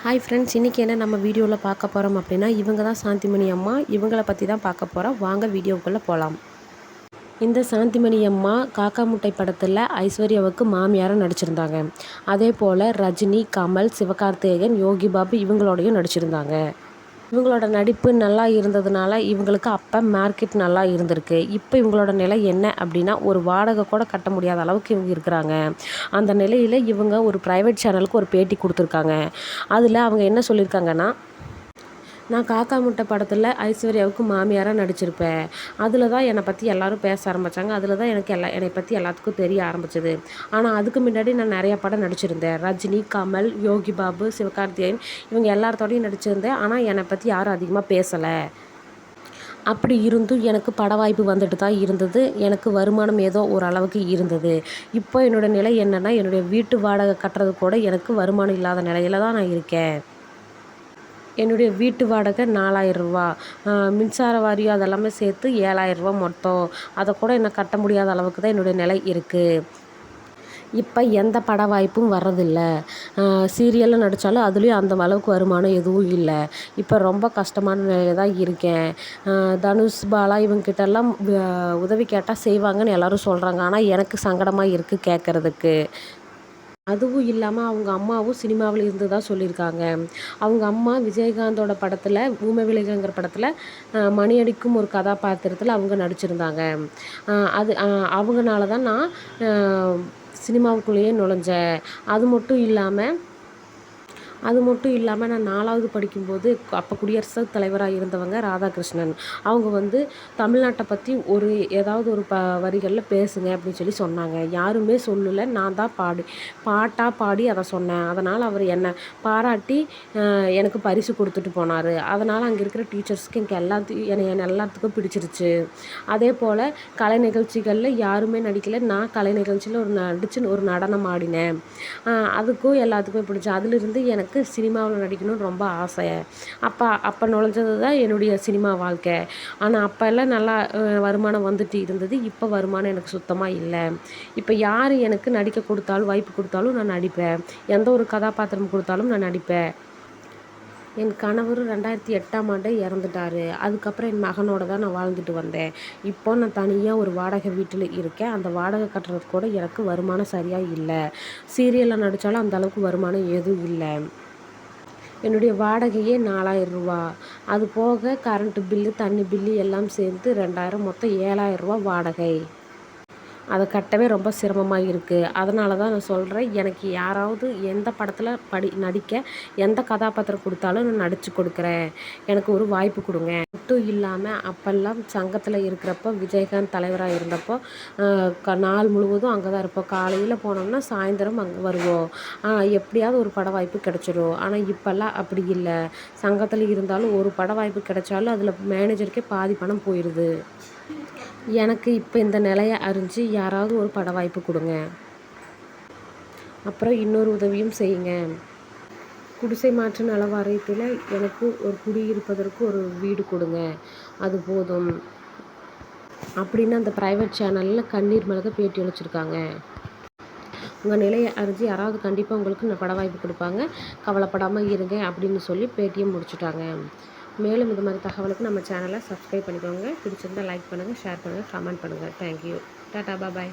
Hi friends இன்றைக்கி என்ன நம்ம வீடியோவில் பார்க்க போகிறோம் அப்படின்னா இவங்க தான் சாந்திமணி அம்மா. இவங்கள பற்றி தான் பார்க்க போகிறோம் வாங்க வீடியோக்குள்ளே போகலாம் இந்த சாந்திமணி அம்மா காக்கா முட்டை படத்தில் ஐஸ்வர்யாவுக்கு மாமியாராக நடிச்சிருந்தாங்க. அதே போல் ரஜினி கமல் சிவகார்த்திகேயன் யோகி பாபு இவங்களோடையும் நடிச்சிருந்தாங்க. இவங்களோட நடிப்பு நல்லா இருந்ததுனால இவங்களுக்கு அப்போ மார்க்கெட் நல்லா இருந்திருக்கு. இப்போ இவங்களோட நிலை என்ன அப்படின்னா ஒரு வாடகை கூட கட்ட முடியாத அளவுக்கு இவங்க இருக்கிறாங்க. அந்த நிலையில் இவங்க ஒரு ப்ரைவேட் சேனலுக்கு ஒரு பேட்டி கொடுத்துருக்காங்க. அதில் அவங்க என்ன சொல்லியிருக்காங்கன்னா நான் காக்கா முட்டை படத்தில் ஐஸ்வர்யாவுக்கு மாமியாராக நடிச்சிருப்பேன். அதில் தான் என்னை பற்றி எல்லோரும் பேச ஆரம்பித்தாங்க அதில் தான் எனக்கு எல்லா என்னை பற்றி எல்லாத்துக்கும் தெரிய ஆரம்பிச்சது. ஆனால் அதுக்கு முன்னாடி நான் நிறையா படம் நடிச்சிருந்தேன். ரஜினி கமல் யோகி பாபு சிவகார்த்திகேயன் இவங்க எல்லாத்தோடையும் நடிச்சிருந்தேன். ஆனால் என்னை பற்றி யாரும் அதிகமாக பேசலை. அப்படி இருந்தும் எனக்கு பட வாய்ப்பு வந்துட்டு தான் இருந்தது. எனக்கு வருமானம் ஏதோ ஓரளவுக்கு இருந்தது. இப்போ என்னோடய நிலை என்னென்னா என்னுடைய வீட்டு வாடகை கட்டுறது கூட எனக்கு வருமானம் இல்லாத நிலையில தான் நான் இருக்கேன். என்னுடைய வீட்டு வாடகை நாலாயிரரூவா மின்சார வாரியம் அதெல்லாமே சேர்த்து ஏழாயிரரூவா மொத்தம். அதை கூட என்ன கட்ட முடியாத அளவுக்கு தான் என்னுடைய நிலை இருக்குது இப்போ எந்த பட வாய்ப்பும் வர்றதில்ல. சீரியலில் நடித்தாலும் அதுலேயும் அந்த அளவுக்கு வருமானம் எதுவும் இல்லை. இப்போ ரொம்ப கஷ்டமான நிலையில் தான் இருக்கேன். தனுஷ் பாலா இவங்ககிட்டலாம் உதவி கேட்டால் செய்வாங்கன்னு எல்லோரும் சொல்கிறாங்க ஆனால் எனக்கு சங்கடமாக இருக்குது கேட்குறதுக்கு அதுவும் இல்லாமல் அவங்க அம்மாவும் சினிமாவில் இருந்து தான் சொல்லியிருக்காங்க. அவங்க அம்மா விஜயகாந்தோட படத்தில் ஊமை விளைகங்கிற படத்தில் மணி அடிக்கும் ஒரு கதாபாத்திரத்தில் அவங்க நடிச்சிருந்தாங்க. அது அவங்கனால தான் நான் சினிமாவுக்குள்ளேயே நுழைஞ்சேன். அது மட்டும் இல்லாமல் அது மட்டும் இல்லாமல் நான் நாலாவது படிக்கும்போது அப்போ குடியரசுத் தலைவராக இருந்தவங்க ராதாகிருஷ்ணன். அவங்க வந்து தமிழ்நாட்டை பற்றி ஒரு ஏதாவது ஒரு ப வரிகளில் பேசுங்க அப்படின்னு சொல்லி சொன்னாங்க. யாருமே சொல்லலை. நான் தான் பாடி பாட்டாக பாடி அதை சொன்னேன். அதனால் அவர் என்னை பாராட்டி எனக்கு பரிசு கொடுத்துட்டு போனார். அதனால் அங்கே இருக்கிற டீச்சர்ஸ்க்கு எனக்கு எல்லாத்தையும் என்னை என்னை எல்லாத்துக்கும் பிடிச்சிருச்சு. அதே போல் கலை நிகழ்ச்சிகளில் யாருமே நடிக்கலை. நான் கலை நிகழ்ச்சியில் ஒரு நடிச்சு ஒரு நடனம் ஆடினேன். அதுக்கும் எல்லாத்துக்குமே பிடிச்சி. அதிலிருந்து எனக்கு எனக்கு சினிமாவில் நடிக்கணும்னு ரொம்ப ஆசை. அப்போ அப்போ நுழைஞ்சது தான் என்னுடைய சினிமா வாழ்க்கை. ஆனால் அப்போல்லாம் நல்லா வருமானம் வந்துட்டு இருந்தது. இப்போ வருமானம் எனக்கு சுத்தமாக இல்லை. இப்போ யார் எனக்கு நடிக்க கொடுத்தாலும் வாய்ப்பு கொடுத்தாலும் நான் நடிப்பேன். எந்த ஒரு கதாபாத்திரம் கொடுத்தாலும் நான் நடிப்பேன். என் கணவர் ரெண்டாயிரத்தி எட்டாம் ஆண்டே இறந்துட்டார். அதுக்கப்புறம் என் மகனோட தான் நான் வாழ்ந்துட்டு வந்தேன். இப்போ நான் தனியாக ஒரு வாடகை வீட்டில் இருக்கேன். அந்த வாடகை கட்டுறது கூட எனக்கு வருமானம் சரியாக இல்லை. சீரியலில் நடித்தாலும் அந்தளவுக்கு வருமானம் எதுவும் இல்லை. என்னுடைய வாடகையே நாலாயிரரூவா அது போக கரண்ட்டு பில்லு தண்ணி பில்லு எல்லாம் சேர்த்து ரெண்டாயிரம் மொத்தம் ஏழாயிரம் ரூபா வாடகை. அதை கட்டவே ரொம்ப சிரமமாக இருக்குது அதனால தான் நான் சொல்கிறேன் எனக்கு யாராவது எந்த படத்தில் படி நடிக்க எந்த கதாபாத்திரம் கொடுத்தாலும் நான் நடித்து கொடுக்குறேன். எனக்கு ஒரு வாய்ப்பு கொடுங்க. மட்டும் இல்லாமல் அப்போல்லாம் சங்கத்தில் இருக்கிறப்போ விஜயகாந்த் தலைவராக இருந்தப்போ க நாள் முழுவதும் அங்கே தான் இருப்போம். காலையில் போனோம்னா சாயந்தரம் அங்கே வருவோம். எப்படியாவது ஒரு பட வாய்ப்பு கிடச்சிடும் ஆனால் இப்போல்லாம் அப்படி இல்லை. சங்கத்தில் இருந்தாலும் ஒரு பட வாய்ப்பு கிடைச்சாலும் அதில் மேனேஜருக்கே பாதி பணம் போயிடுது எனக்கு இப்போ இந்த நிலையை அறிஞ்சு யாராவது ஒரு பட வாய்ப்பு கொடுங்க. அப்புறம் இன்னொரு உதவியும் செய்யுங்க. குடிசை மாற்று நல வாரியத்தில் எனக்கு ஒரு குடியிருப்பதற்கு ஒரு வீடு கொடுங்க. அது போதும். அப்படின்னு அந்த ப்ரைவேட் சேனலில் கண்ணீர் மிளக பேட்டி அளிச்சிருக்காங்க. உங்கள் நிலையை அறிஞ்சு யாராவது கண்டிப்பாக உங்களுக்கு பட வாய்ப்பு கொடுப்பாங்க. கவலைப்படாமல் இருங்க அப்படின்னு சொல்லி பேட்டியை முடிச்சுட்டாங்க. மேலும் இது மாதிரி தகவலுக்கு நம்ம சேனலை சப்ஸ்கிரைப் பண்ணிக்கோங்க. பிடிச்சிருந்தால் லைக் பண்ணுங்கள் ஷேர் பண்ணுங்கள் கமெண்ட் பண்ணுங்கள் தேங்க்யூ டாட்டா பாய்